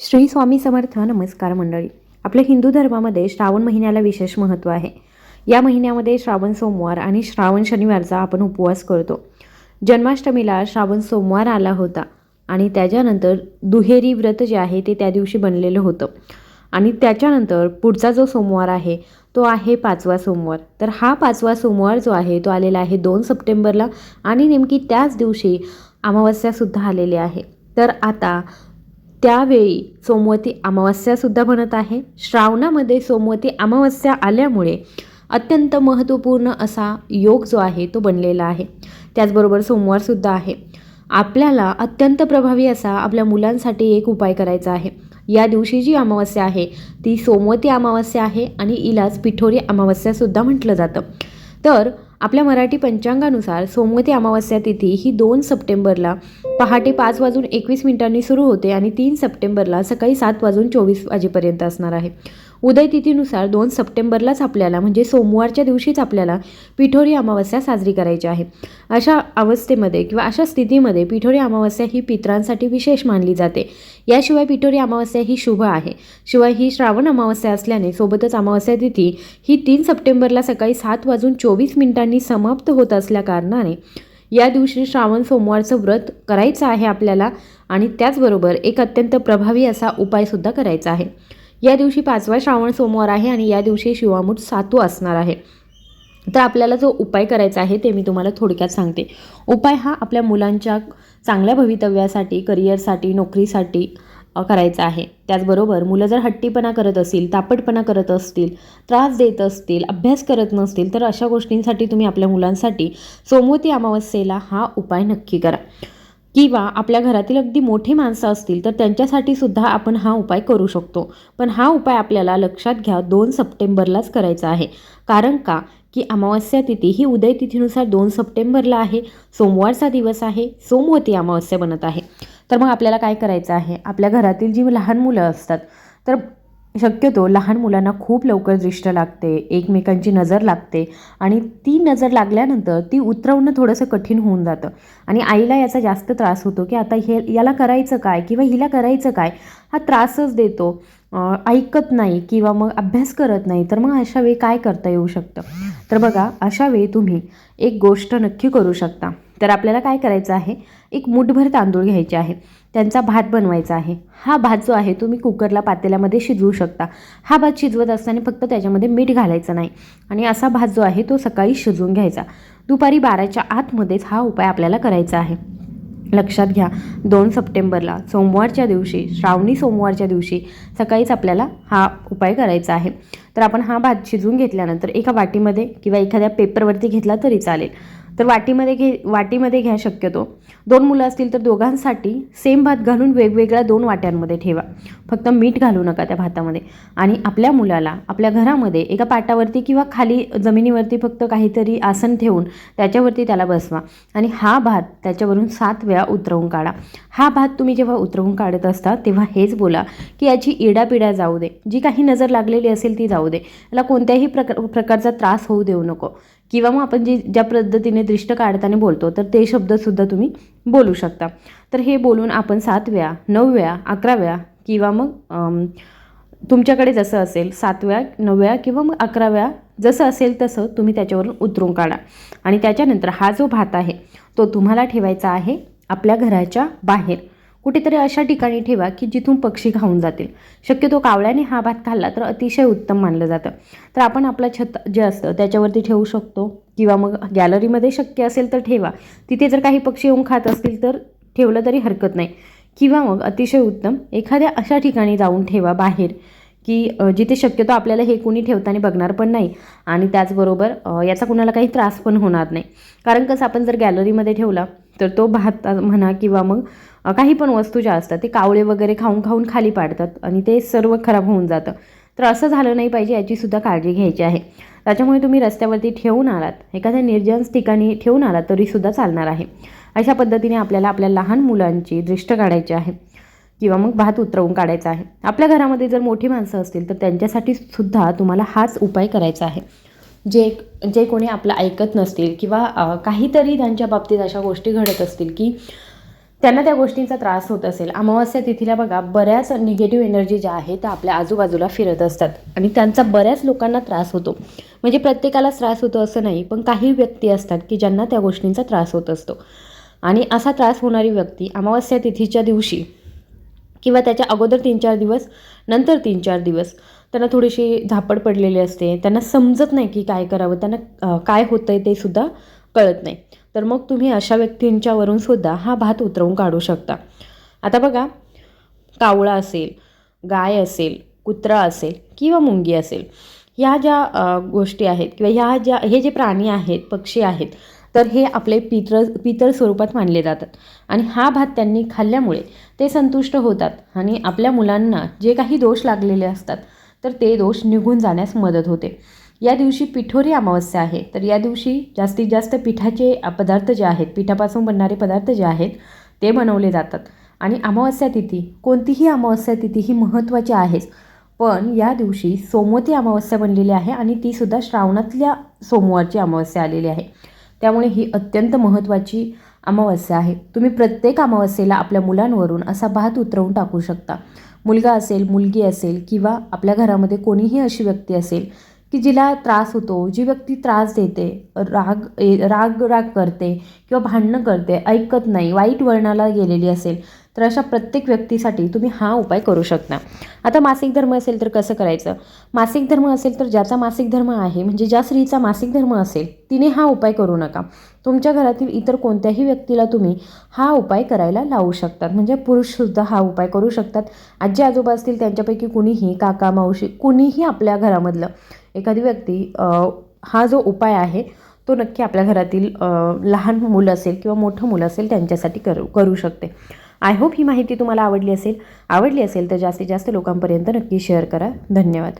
श्री स्वामी समर्थ नमस्कार मंडळी. आपल्या हिंदू धर्मामध्ये श्रावण महिन्याला विशेष महत्त्व आहे. या महिन्यामध्ये श्रावण सोमवार आणि श्रावण शनिवारचा आपण उपवास करतो. जन्माष्टमीला श्रावण सोमवार आला होता आणि त्याच्यानंतर दुहेरी व्रत जे आहे ते त्या दिवशी बनलेलं होतं. आणि त्याच्यानंतर पुढचा जो सोमवार आहे तो आहे पाचवा सोमवार. तर हा पाचवा सोमवार जो आहे तो आलेला आहे दोन सप्टेंबरला आणि नेमकी त्याच दिवशी अमावस्यासुद्धा आलेली आहे. तर आता त्यावेळी सोमवती अमावस्यासुद्धा बनत आहे. श्रावणामध्ये सोमवती अमावस्या आल्यामुळे अत्यंत महत्त्वपूर्ण असा योग जो आहे तो बनलेला आहे. त्याचबरोबर सोमवारसुद्धा आहे. आपल्याला अत्यंत प्रभावी असा आपल्या मुलांसाठी एक उपाय करायचा आहे. या दिवशी जी अमावस्या आहे ती सोमवती अमावस्या आहे आणि इलाज पिठोरी अमावस्यासुद्धा म्हटलं जातं. तर आपल्या मराठी पंचांगानुसार सोमवती अमावस्या तिथी ही दोन सप्टेंबरला पहाटे पाच वाजून एकवीस मिनिटांनी सुरू होते आणि तीन सप्टेंबरला सकाळी सात वाजून चोवीस वाजेपर्यंत असणार आहे. उदय तिथीनुसार दोन सप्टेंबरलाच आपल्याला म्हणजे सोमवारच्या दिवशीच आपल्याला पिठोरी अमावस्या साजरी करायची आहे. अशा अवस्थेमध्ये किंवा अशा स्थितीमध्ये पिठोरी अमावस्या ही पित्रांसाठी विशेष मानली जाते. याशिवाय पिठोरी अमावस्या ही शुभ आहे. शिवाय ही श्रावण अमावस्या असल्याने सोबतच अमावस्या तिथी ही तीन सप्टेंबरला सकाळी सात वाजून चोवीस मिनिटांनी समाप्त होत असल्याकारणाने या दिवशी श्रावण सोमवारचं व्रत करायचं आहे आपल्याला आणि त्याचबरोबर एक अत्यंत प्रभावी असा उपायसुद्धा करायचा आहे. या दिवशी पाचवा श्रावण सोमवार आहे आणि या दिवशी शिवामूठ सातू असणार आहे. तर आपल्याला जो उपाय करायचा आहे ते मी तुम्हाला थोडक्यात सांगते. उपाय हा आपल्या मुलांच्या चांगल्या भवितव्यासाठी करिअरसाठी नोकरीसाठी करायचा आहे. त्याचबरोबर मुलं जर हट्टीपणा करत असतील तापटपणा करत असतील त्रास देत असतील अभ्यास करत नसतील तर अशा गोष्टींसाठी तुम्ही आपल्या मुलांसाठी सोमवती अमावस्येला हा उपाय नक्की करा. किंवा आपल्या घरातील अगदी मोठी माणसं असतील तर त्यांच्यासाठी सुद्धा आपण हा उपाय करू शकतो. पण हा उपाय आपल्याला लक्षात घ्या दोन सप्टेंबरलाच करायचा आहे. कारण का? की अमावस्या तिथी ही उदय तिथीनुसार दोन सप्टेंबरला आहे सोमवारचा दिवस आहे सोमवती अमावस्या बनत आहे. तर मग आपल्याला काय करायचं आहे? आपल्या घरातील जी लहान मुलं असतात तर शक्यतो लहान मुलांना खूप लवकर दृष्ट लागते एकमेकांची नजर लागते आणि ती नजर लागल्यानंतर ती उतरवणं थोडंसं कठीण होऊन जातं. आणि आईला याचा जास्त त्रास होतो की आता हे याला करायचं काय किंवा हिला करायचं काय हा त्रासच देतो. ऐकत नाही किंवा मग अभ्यास करत नाही तर मग अशा वेळी काय करता येऊ शकतं? तर बघा अशा वेळी तुम्ही एक गोष्ट नक्की करू शकता. तर आपल्याला काय करायचं आहे? एक मुठभर तांदूळ घ्यायचे आहे. त्यांचा भात बनवायचा आहे. हा भात जो आहे तुम्ही कुकरला पातेल्यामध्ये शिजवू शकता. हा भात शिजवत असताना फक्त त्याच्यामध्ये मीठ घालायचं नाही. आणि असा भात जो आहे तो सकाळी शिजवून घ्यायचा. दुपारी बाराच्या आतमध्येच हा उपाय आपल्याला करायचा आहे. लक्षात घ्या दोन सप्टेंबरला सोमवारच्या दिवशी श्रावणी सोमवारच्या दिवशी सकाळीच आपल्याला हा उपाय करायचा आहे. तर आपण हा भात शिजवून घेतल्यानंतर एका वाटीमध्ये किंवा एखाद्या पेपरवरती घेतला तरी चालेल. तर वाटीमध्ये घे वाटीमध्ये घ्या शक्यतो. दोन मुलं असतील तर दोघांसाठी सेम भात घालून वेगवेगळ्या दोन वाट्यांमध्ये ठेवा. फक्त मीठ घालू नका त्या भातामध्ये. आणि आपल्या मुलाला आपल्या घरामध्ये एका पाटावरती किंवा खाली जमिनीवरती फक्त काहीतरी आसन ठेवून त्याच्यावरती त्याला बसवा. आणि हा भात त्याच्यावरून सात वेळा उतरवून काढा. हा भात तुम्ही जेव्हा उतरवून काढत असता तेव्हा हेच बोला की याची इडापिडा जाऊ दे. जी काही नजर लागलेली असेल ती जाऊ दे. याला कोणत्याही प्रकार प्रकारचा त्रास होऊ देऊ नको. किंवा मग आपण जे ज्या पद्धतीने दृष्ट काढताना बोलतो तर ते शब्दसुद्धा तुम्ही बोलू शकता. तर हे बोलून आपण सात वेळा नऊ वेळा अकरा वेळा किंवा मग तुमच्याकडे जसं असेल सात वेळा नऊ वेळा किंवा मग अकरा वेळा जसं असेल तसं तुम्ही त्याच्यावरून उतरून काढा. आणि त्याच्यानंतर हा जो भात आहे तो तुम्हाला ठेवायचा आहे आपल्या घराच्या बाहेर. कुठेतरी अशा ठिकाणी ठेवा की जिथून पक्षी खाऊन जातील. शक्यतो कावळ्याने हा भात खाल्ला तर अतिशय उत्तम मानलं जातं. तर आपण आपलं छत जे असतं त्याच्यावरती ठेवू शकतो किंवा मग गॅलरीमध्ये शक्य असेल तर ठेवा. तिथे जर काही पक्षी येऊन खात असतील तर ठेवलं तरी हरकत नाही. किंवा मग अतिशय उत्तम एखाद्या अशा ठिकाणी जाऊन ठेवा बाहेर की जिथे शक्यतो आपल्याला हे कोणी ठेवताना बघणार पण नाही आणि त्याचबरोबर याचा कुणाला काही त्रास पण होणार नाही. कारण कसं आपण जर गॅलरीमध्ये ठेवला तर तो भात म्हणा किंवा मग काही पण वस्तू ज्या असतात ते कावळे वगैरे खाऊन खाऊन खाली पाडतात आणि ते सर्व खराब होऊन जातं. तर असं झालं नाही पाहिजे याचीसुद्धा काळजी घ्यायची आहे. त्याच्यामुळे तुम्ही रस्त्यावरती ठेवून आलात एखाद्या निर्जन ठिकाणी ठेवून आलात तरीसुद्धा चालणार आहे. अशा पद्धतीने आपल्याला आपल्या लहान मुलांची दृष्ट काढायची आहे किंवा मग भात उतरवून काढायचा आहे. आपल्या घरामध्ये जर मोठी माणसं असतील तर त्यांच्यासाठी सुद्धा तुम्हाला हाच उपाय करायचा आहे. जे जे कोणी आपलं ऐकत नसतील किंवा काहीतरी त्यांच्या बाबतीत अशा गोष्टी घडत असतील की त्यांना त्या गोष्टींचा त्रास होत असेल. अमावस्या तिथीला बघा बऱ्याच निगेटिव्ह एनर्जी ज्या आहेत त्या आपल्या आजूबाजूला फिरत असतात. आणि त्यांचा बऱ्याच लोकांना त्रास होतो. म्हणजे प्रत्येकालाच त्रास होतो असं नाही पण काही व्यक्ती असतात की ज्यांना त्या गोष्टींचा त्रास होत असतो. आणि असा त्रास होणारी व्यक्ती अमावस्या तिथीच्या दिवशी किंवा त्याच्या अगोदर तीन चार दिवस नंतर तीन चार दिवस त्यांना थोडीशी झापड पडलेली असते. त्यांना समजत नाही की काय करावं. त्यांना काय होतं आहे ते सुद्धा कळत नाही. तर मग तुम्ही अशा व्यक्तींच्यावरून सुद्धा हा भात उतरवून काढू शकता. आता बघा कावळा असेल गाय असेल कुत्रा असेल किंवा मुंगी असेल ह्या ज्या गोष्टी आहेत किंवा ह्या ज्या हे जे प्राणी आहेत पक्षी आहेत तर हे आपले पितर पितर स्वरूपात मानले जातात. आणि हा भात त्यांनी खाल्ल्यामुळे ते संतुष्ट होतात आणि आपल्या मुलांना जे काही दोष लागलेले असतात तर ते दोष निघून जाण्यास मदत होते. या दिवशी पिठोरी अमावस्या आहे. तर या दिवशी जास्तीत जास्त पिठाचे पदार्थ जे आहेत पिठापासून बनणारे पदार्थ जे आहेत ते बनवले जातात. आणि अमावस्या तिथी कोणतीही अमावस्या तिथी ही महत्त्वाची आहेच. पण या दिवशी सोमवती अमावस्या बनलेली आहे आणि तीसुद्धा श्रावणातल्या सोमवारची अमावस्या आलेली आहे. त्यामुळे ही अत्यंत महत्त्वाची अमावस्या आहे. तुम्ही प्रत्येक अमावस्येला आपल्या मुलांवरून असा भात उतरवून टाकू शकता. मुलगा असेल मुलगी असेल किंवा आपल्या घरामध्ये कोणीही अशी व्यक्ती असेल की जिला त्रास होतो जी व्यक्ती त्रास देते राग राग राग करते किंवा भांडणं करते ऐकत नाही वाईट वळणाला गेलेली असेल तर अशा प्रत्येक व्यक्तीसाठी तुम्ही हा उपाय करू शकता. आता मासिक धर्म असेल तर कसं करायचं? मासिक धर्म असेल तर ज्याचा मासिक धर्म आहे म्हणजे ज्या स्त्रीचा मासिक धर्म असेल तिने हा उपाय करू नका. तुमच्या घरातील इतर कोणत्याही व्यक्तीला तुम्ही हा उपाय करायला लावू शकतात. म्हणजे पुरुषसुद्धा हा उपाय करू शकतात. आजी आजोबा असतील त्यांच्यापैकी कुणीही काका मावशी कुणीही आपल्या घरामधलं एखादी व्यक्ती हा जो उपाय आहे तो नक्की आपल्या घरातील लहान मुलं असेल किंवा मोठं मुलं असेल त्यांच्यासाठी करू करू शकते. आय होप ही माहिती तुम्हाला आवडली असेल. आवडली असेल तर जास्तीत जास्त लोकांपर्यंत नक्की शेअर करा. धन्यवाद.